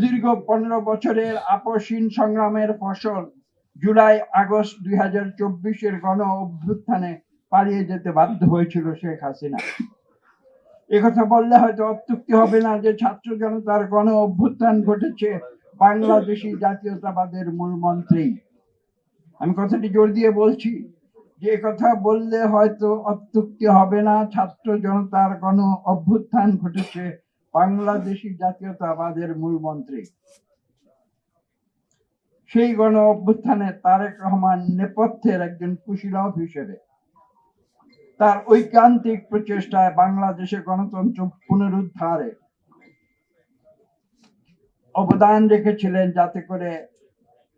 সুদীর্ঘ পনেরো বছরের আপসীন সংগ্রামের ফসল জুলাই আগস্ট দুই হাজার চব্বিশের গণ অভ্যুত্থানে পালিয়ে যেতে বাধ্য হয়েছিল শেখ হাসিনা। একথা বললে হয়তো অত্যুক্তি হবে না যে ছাত্র জনতার গণ অভ্যুত্থান ঘটেছে বাংলাদেশি জাতীয়তাবাদের মূল মন্ত্রেই আমি কথাটি জোর দিয়ে বলছি যে কথা বললে হয়তো অত্যুক্তি হবে না, ছাত্র জনতার গণ অভ্যুত্থান ঘটেছে বাংলাদেশি জাতীয়তাবাদের মূল মন্ত্রে। সেই গণ অভ্যুত্থানে তারেক রহমান নেপথ্যের একজন কুশীলভ হিসেবে। তার ঐকান্তিক প্রচেষ্টায় বাংলাদেশে গণতন্ত্র পুনরুদ্ধারে অবদান রেখেছিলেন যাতে করে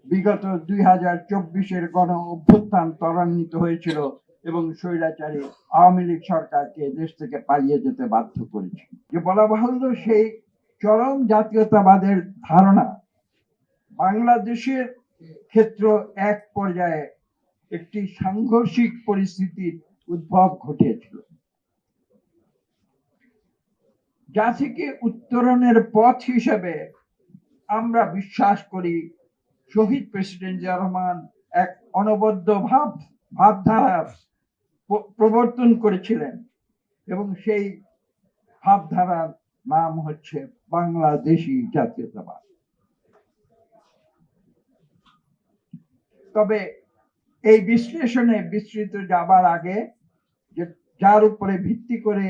বিগত দুই হাজার চব্বিশের গণ অভ্যুত্থান ত্বরান্বিত হয়েছিল। এবং স্বৈরাচারী আওয়ামী লীগ সরকারকে দেশ থেকে পালিয়ে যেতে বাধ্য করেছে। যে বলা বাহুল্য, সেই চরম জাতীয়তাবাদের ধারণা বাংলাদেশের ক্ষেত্র এক পর্যায়ে একটি সাংঘর্ষিক পরিস্থিতির উদ্ভব ঘটিয়েছিল। যা থেকে উত্তরণের পথ হিসেবে আমরা বিশ্বাস করি, শহীদ প্রেসিডেন্ট জিয়া রহমান এক অনবদ্য ভাব ভাবধারা প- প্রবর্তন করেছিলেন এবং সেই ভাবধারার নাম হচ্ছে বাংলাদেশি জাতীয়তাবাদ। তবে এই বিশ্লেষণে বিস্তৃত যাবার আগে যার উপরে ভিত্তি করে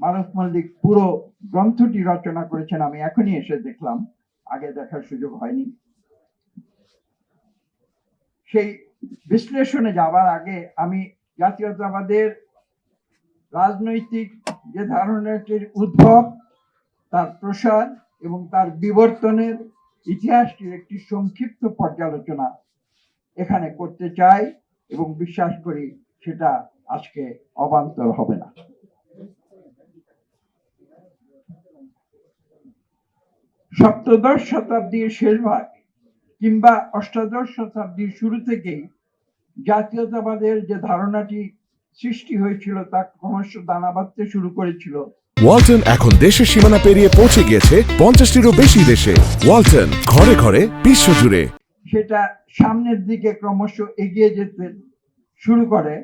মানব মল্লিক পুরো গ্রন্থটি রচনা করেছেন, আমি এখনই এসে দেখলাম, আগে দেখার সুযোগ হয়নি। সেই বিশ্লেষণে যাবার আগে আমি জাতীয়তাবাদের রাজনৈতিক যে ধারণাটির উদ্ভব, তার প্রসার এবং তার বিবর্তনের ইতিহাসটির একটি সংক্ষিপ্ত পর্যালোচনা এখানে করতে চাই এবং বিশ্বাস করি সেটা আজকে অবান্তর হবে না। সপ্তদশ শতাব্দীর শেষ ভাগ কিংবা অষ্টাদশ শতাব্দীর শুরু থেকেই জাতীয়তাবাদের যে ধারণাটি সৃষ্টি হয়েছিল তা ক্রমশ দানা বাঁধতে শুরু করেছিল। ওয়ালটন এখন দেশের সীমানা পেরিয়ে পৌঁছে গিয়েছে পঞ্চাশটিরও বেশি দেশে। ওয়ালটন ঘরে ঘরে বিশ্ব জুড়ে সেটা সামনের দিকে ক্রমশ এগিয়ে যেতে শুরু করে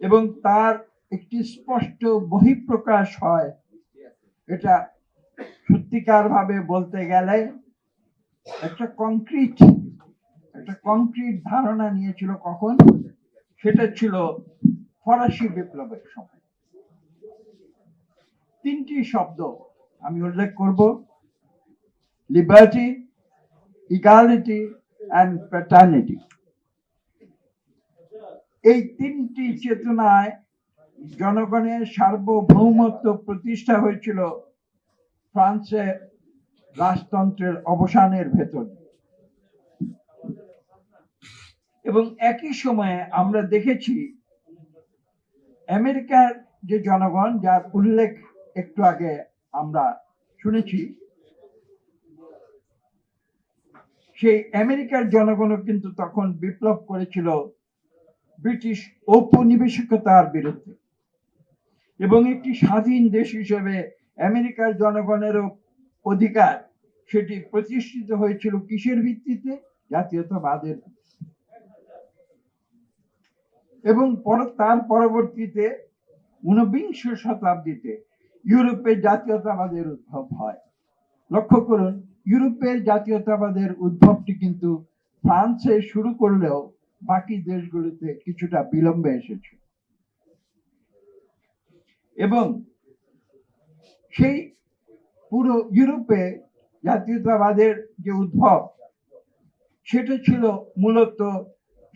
এবং তার একটি স্পষ্ট বহিঃপ্রকাশ হয়। এটা সত্যিকার ভাবে বলতে গেলে একটা কংক্রিট একটা কংক্রিট ধারণা নিয়েছিল কখন? সেটা ছিল ফরাসি বিপ্লবের সময়। তিনটি শব্দ আমি উল্লেখ করব। লিবার্টি ইগালিটি অ্যান্ড ফ্র্যাটার্নিটি এই তিনটি চেতনায় জনগণের সার্বভৌমত্ব প্রতিষ্ঠা হয়েছিল ফ্রান্সে রাজতন্ত্রের অবসানের ভেতর দিয়ে। এবং একই সময়ে আমরা দেখেছি আমেরিকার যে জনগণ, যার উল্লেখ একটু আগে আমরা শুনেছি, সেই আমেরিকার জনগণও কিন্তু তখন বিপ্লব করেছিল ব্রিটিশ ঔপনিবেশিকতার বিরুদ্ধে। এবং একটি স্বাধীন দেশ হিসেবে আমেরিকার জনগণেরও অধিকার সেটি প্রতিষ্ঠিত হয়েছিল কিসের ভিত্তিতে? জাতীয়তাবাদের এবং তার পরবর্তীতে ঊনবিংশ শতাব্দীতে ইউরোপে জাতীয়তাবাদের উদ্ভব হয়। লক্ষ্য করুন ইউরোপের জাতীয়তাবাদের উদ্ভবটি কিন্তু ফ্রান্সে শুরু করলেও বাকি দেশগুলিতে কিছুটা বিলম্বে এসেছে। এবং সেই পুরো ইউরোপে জাতীয়তাবাদের যে উদ্ভব, সেটা ছিল মূলত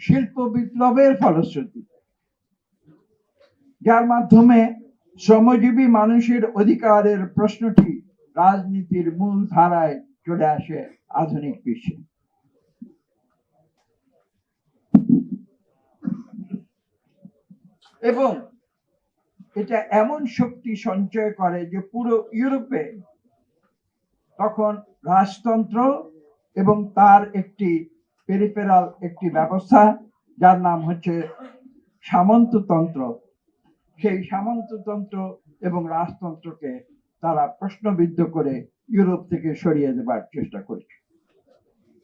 শিল্প বিপ্লবের ফলশ্রুতি। যার মাধ্যমে শ্রমজীবী মানুষের অধিকারের প্রশ্নটি রাজনীতির মূল ধারায় চলে আসে আধুনিক বিশ্বে। এবং এটা এমন শক্তি সঞ্চয় করে যে পুরো ইউরোপে তখন রাজতন্ত্র এবং তার একটি পেরিফেরাল একটি ব্যবস্থা, যার নাম হচ্ছে সামন্ততন্ত্র। সেই সামন্ততন্ত্র এবং রাজতন্ত্রকে তারা প্রশ্নবিদ্ধ করে ইউরোপ থেকে সরিয়ে দেবার চেষ্টা করেছে।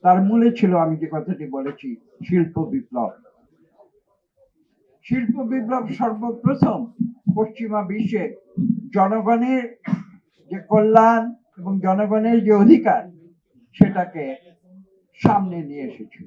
তার মূলে ছিল, আমি যে কথাটি বলেছি, শিল্প বিপ্লব। শিল্প বিপ্লব সর্বপ্রথম পশ্চিমা বিশ্বে জনগণের যে কল্যাণ এবং জনগণের যে অধিকার, সেটাকে সামনে নিয়ে এসেছিল।